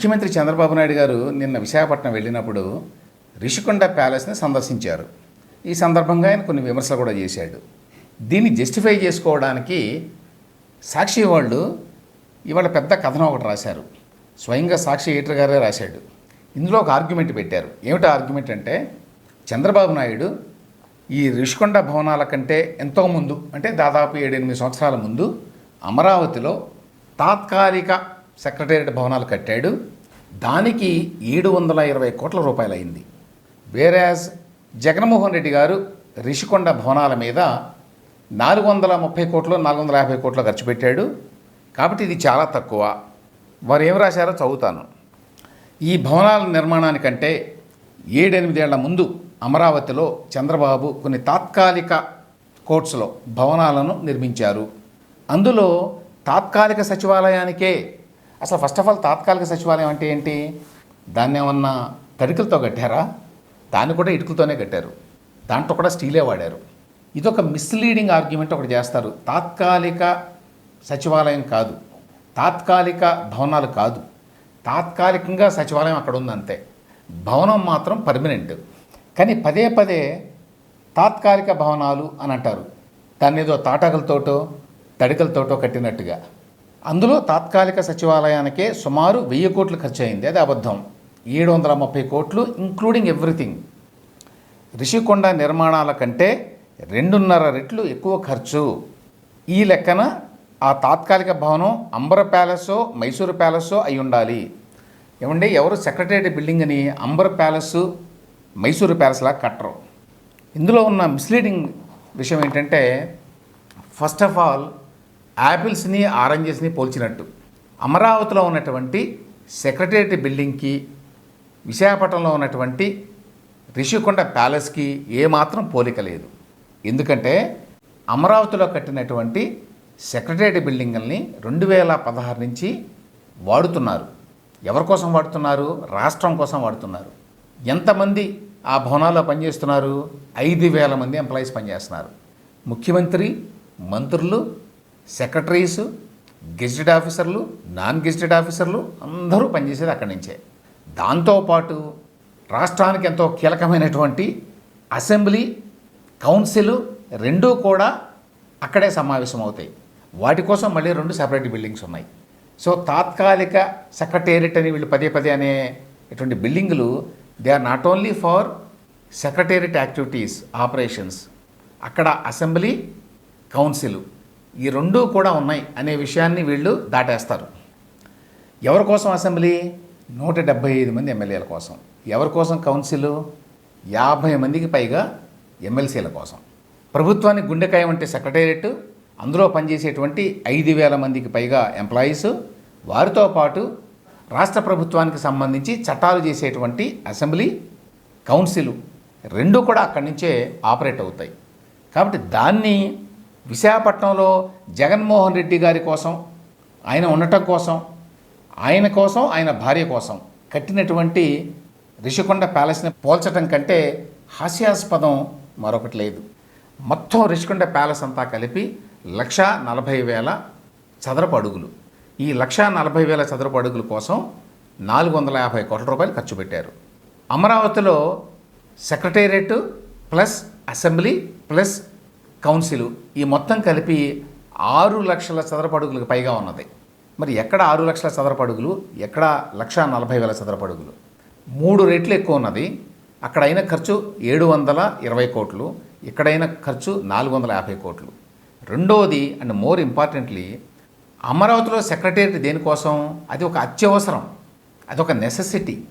ముఖ్యమంత్రి చంద్రబాబు నాయుడు గారు నిన్న విశాఖపట్నం వెళ్ళినప్పుడు రిషికొండ ప్యాలెస్ని సందర్శించారు. ఈ సందర్భంగా ఆయన కొన్ని విమర్శలు కూడా చేశాడు. దీన్ని జస్టిఫై చేసుకోవడానికి సాక్షి వాళ్ళు ఇవాళ పెద్ద కథనం ఒకటి రాశారు. స్వయంగా సాక్షి ఎడిటర్ గారే రాశాడు. ఇందులో ఒక ఆర్గ్యుమెంట్ పెట్టారు. ఏమిటో ఆర్గ్యుమెంట్ అంటే చంద్రబాబు నాయుడు ఈ రిషికొండ భవనాల కంటే ఎంతో ముందు అంటే దాదాపు ఏడెనిమిది సంవత్సరాల ముందు అమరావతిలో తాత్కాలిక సెక్రటేరియట్ భవనాలు కట్టాడు. దానికి ఏడు వందల ఇరవై కోట్ల రూపాయలు అయింది వేరాజ్ జగన్మోహన్ రెడ్డి గారు రిషికొండ భవనాల మీద నాలుగు వందల ముప్పై కోట్లు నాలుగు వందల యాభై కోట్లు ఖర్చు పెట్టాడు. కాబట్టి ఇది చాలా తక్కువ. వారు ఏం రాశారో చదువుతాను. ఈ భవనాల నిర్మాణానికంటే ఏడెనిమిదేళ్ళ ముందు అమరావతిలో చంద్రబాబు కొన్ని తాత్కాలిక కోర్ట్స్లో భవనాలను నిర్మించారు. అందులో తాత్కాలిక సచివాలయానికే అసలు ఫస్ట్ ఆఫ్ ఆల్ తాత్కాలిక సచివాలయం అంటే ఏంటి? దాన్ని ఏమన్నా తడికలతో కట్టారా? దాన్ని కూడా ఇటుకలతోనే కట్టారు. దాంట్లో కూడా స్టీలే వాడారు. ఇదొక మిస్లీడింగ్ ఆర్గ్యుమెంట్ ఒకటి చేస్తారు. తాత్కాలిక సచివాలయం కాదు. తాత్కాలిక భవనాలు కాదు. తాత్కాలికంగా సచివాలయం అక్కడ ఉందంతే. భవనం మాత్రం పర్మనెంట్ కానీ పదే పదే తాత్కాలిక భవనాలు అని అంటారు. దాన్ని ఏదో తాటాకులతోటో తడికలతోటో కట్టినట్టుగా. అందులో తాత్కాలిక సచివాలయానికే సుమారు వెయ్యి కోట్లు ఖర్చు అయింది అది అబద్ధం. ఏడు వందల ముప్పై కోట్లు ఇంక్లూడింగ్ ఎవ్రీథింగ్ రిషికొండ నిర్మాణాల కంటే రెండున్నర రెట్లు ఎక్కువ ఖర్చు. ఈ లెక్కన ఆ తాత్కాలిక భవనం అంబర ప్యాలెసో మైసూరు ప్యాలెసో అయి ఉండాలి. ఏమంటే ఎవరు సెక్రటరీ బిల్డింగ్ అని అంబర్ ప్యాలెస్ మైసూరు ప్యాలెస్లా కట్టరు. ఇందులో ఉన్న మిస్లీడింగ్ విషయం ఏంటంటే ఫస్ట్ ఆఫ్ ఆల్ యాపిల్స్ని ఆరెంజెస్ని పోల్చినట్టు. అమరావతిలో ఉన్నటువంటి సెక్రటేరియట్ బిల్డింగ్కి విశాఖపట్నంలో ఉన్నటువంటి రిషికొండ ప్యాలెస్కి ఏమాత్రం పోలిక లేదు. ఎందుకంటే అమరావతిలో కట్టినటువంటి సెక్రటేరియట్ బిల్డింగుల్ని రెండు వేల పదహారు నుంచి వాడుతున్నారు. ఎవరి కోసం వాడుతున్నారు? రాష్ట్రం కోసం వాడుతున్నారు. ఎంతమంది ఆ భవనాల్లో పనిచేస్తున్నారు? ఐదు వేల మంది ఎంప్లాయీస్ పనిచేస్తున్నారు. ముఖ్యమంత్రి మంత్రులు సెక్రటరీస్ గెజిటెడ్ ఆఫీసర్లు నాన్ గెజిటెడ్ ఆఫీసర్లు అందరూ పనిచేసేది అక్కడి నుంచే. దాంతోపాటు రాష్ట్రానికి ఎంతో కీలకమైనటువంటి అసెంబ్లీ కౌన్సిల్ రెండూ కూడా అక్కడే సమావేశం అవుతాయి వాటి కోసం మళ్ళీ రెండు సెపరేట్ బిల్డింగ్స్ ఉన్నాయి. సో తాత్కాలిక సెక్రటేరియట్ అని వీళ్ళు పదే పదే అనేటువంటి బిల్డింగులు they are not only for secretariat activities operations. అక్కడ అసెంబ్లీ కౌన్సిల్. ఈ రెండూ కూడా ఉన్నాయి అనే విషయాన్ని వీళ్ళు దాటేస్తారు. ఎవరి కోసం అసెంబ్లీ? నూట డెబ్బై ఐదు మంది ఎమ్మెల్యేల కోసం. ఎవరి కోసం కౌన్సిల్? యాభై మందికి పైగా ఎమ్మెల్సీల కోసం. ప్రభుత్వానికి గుండెకాయ వంటి సెక్రటేరియట్ అందులో పనిచేసేటువంటి ఐదు వేల మందికి పైగా ఎంప్లాయీస్ వారితో పాటు రాష్ట్ర ప్రభుత్వానికి సంబంధించి చట్టాలు చేసేటువంటి అసెంబ్లీ కౌన్సిల్ రెండు కూడా అక్కడి నుంచే ఆపరేట్ అవుతాయి. కాబట్టి దాన్ని విశాఖపట్నంలో జగన్మోహన్ రెడ్డి గారి కోసం ఆయన ఉండటం కోసం ఆయన కోసం ఆయన భార్య కోసం కట్టినటువంటి రిషికొండ ప్యాలెస్ని పోల్చడం కంటే హాస్యాస్పదం మరొకటి లేదు. మొత్తం రిషికొండ ప్యాలెస్ అంతా కలిపి లక్ష నలభై వేల చదరపు అడుగులు. ఈ లక్ష నలభై వేల చదరపు అడుగుల కోసం నాలుగు వందల యాభై కోట్ల రూపాయలు ఖర్చు పెట్టారు. అమరావతిలో secretariat plus assembly plus council ఈ మొత్తం కలిపి ఆరు లక్షల చదరపడుగులకు పైగా ఉన్నది. మరి ఎక్కడ ఆరు లక్షల చదరపడుగులు? ఎక్కడ లక్ష నలభై వేల చదరపడుగులు? మూడు రెట్లు ఎక్కువ ఉన్నది. అక్కడ అయిన ఖర్చు ఏడు వందల ఇరవై కోట్లు ఇక్కడైన ఖర్చు నాలుగు వందల యాభై కోట్లు. రెండవది అండ్ మోర్ ఇంపార్టెంట్లీ అమరావతిలో సెక్రటేరియట్ దేనికోసం? అది ఒక అత్యవసరం అది ఒక నెసెసిటీ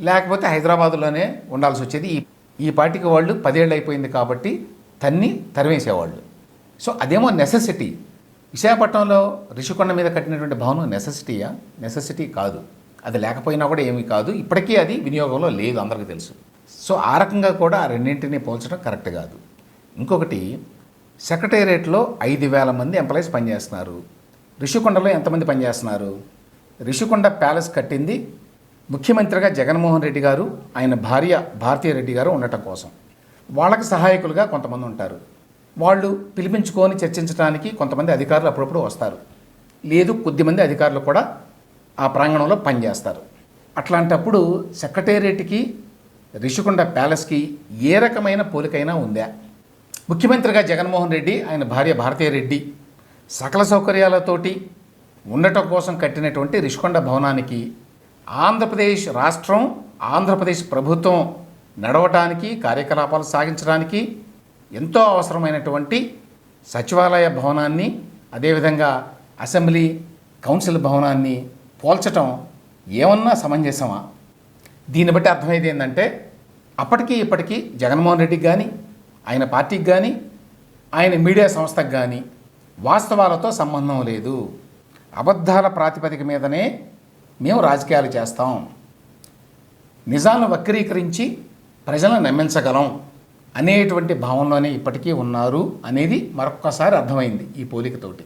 లేకపోతే హైదరాబాదులోనే ఉండాల్సి వచ్చేది. ఈ ఈ పార్టీకి వాళ్ళు పదేళ్ళు అయిపోయింది కాబట్టి తన్ని తరివేసేవాళ్ళు సో అదేమో నెససిటీ విశాఖపట్నంలో రిషికొండ మీద కట్టినటువంటి భవనం నెసెసిటీయా నెసెసిటీ కాదు. అది లేకపోయినా కూడా ఏమీ కాదు. ఇప్పటికీ అది వినియోగంలో లేదు అందరికీ తెలుసు. సో ఆ రకంగా కూడా ఆ రెండింటిని పోల్చడం కరెక్ట్ కాదు. ఇంకొకటి సెక్రటేరియట్లో ఐదు వేల మంది ఎంప్లాయీస్ పనిచేస్తున్నారు. రిషికొండలో ఎంతమంది పనిచేస్తున్నారు? రిషికొండ ప్యాలెస్ కట్టింది ముఖ్యమంత్రిగా జగన్మోహన్ రెడ్డి గారు. ఆయన భార్య భారతీయ రెడ్డి గారు ఉండటం కోసం. వాళ్ళకి సహాయకులుగా కొంతమంది ఉంటారు. వాళ్ళు పిలిపించుకొని చర్చించడానికి కొంతమంది అధికారులు అప్పుడప్పుడు వస్తారు. లేదు కొద్దిమంది అధికారులు కూడా ఆ ప్రాంగణంలో పనిచేస్తారు. అట్లాంటప్పుడు సెక్రటేరియట్కి రిషికొండ ప్యాలెస్కి ఏ రకమైన పోలికైనా ఉందా? ముఖ్యమంత్రిగా జగన్మోహన్ రెడ్డి ఆయన భార్య భారతీయ రెడ్డి సకల సౌకర్యాలతోటి ఉండటం కోసం కట్టినటువంటి రిషికొండ భవనానికి ఆంధ్రప్రదేశ్ రాష్ట్రం ఆంధ్రప్రదేశ్ ప్రభుత్వం నడవటానికి కార్యకలాపాలు సాగించడానికి ఎంతో అవసరమైనటువంటి సచివాలయ భవనాన్ని అదేవిధంగా అసెంబ్లీ కౌన్సిల్ భవనాన్ని పోల్చటం ఏమన్నా సమంజసమా? దీన్ని బట్టి అర్థమైంది ఏంటంటే అప్పటికి ఇప్పటికీ జగన్మోహన్ రెడ్డికి కానీ ఆయన పార్టీకి కానీ ఆయన మీడియా సంస్థకు కానీ వాస్తవాలతో సంబంధం లేదు. అబద్ధాల ప్రాతిపదిక మీదనే మేము రాజకీయాలు చేస్తాం. నిజాలను వక్రీకరించి ప్రజలను నమ్మించగలం అనేటువంటి భావనలోనే ఇప్పటికీ ఉన్నారు అనేది మరొక్కసారి అర్థమైంది ఈ పోలికతోటి.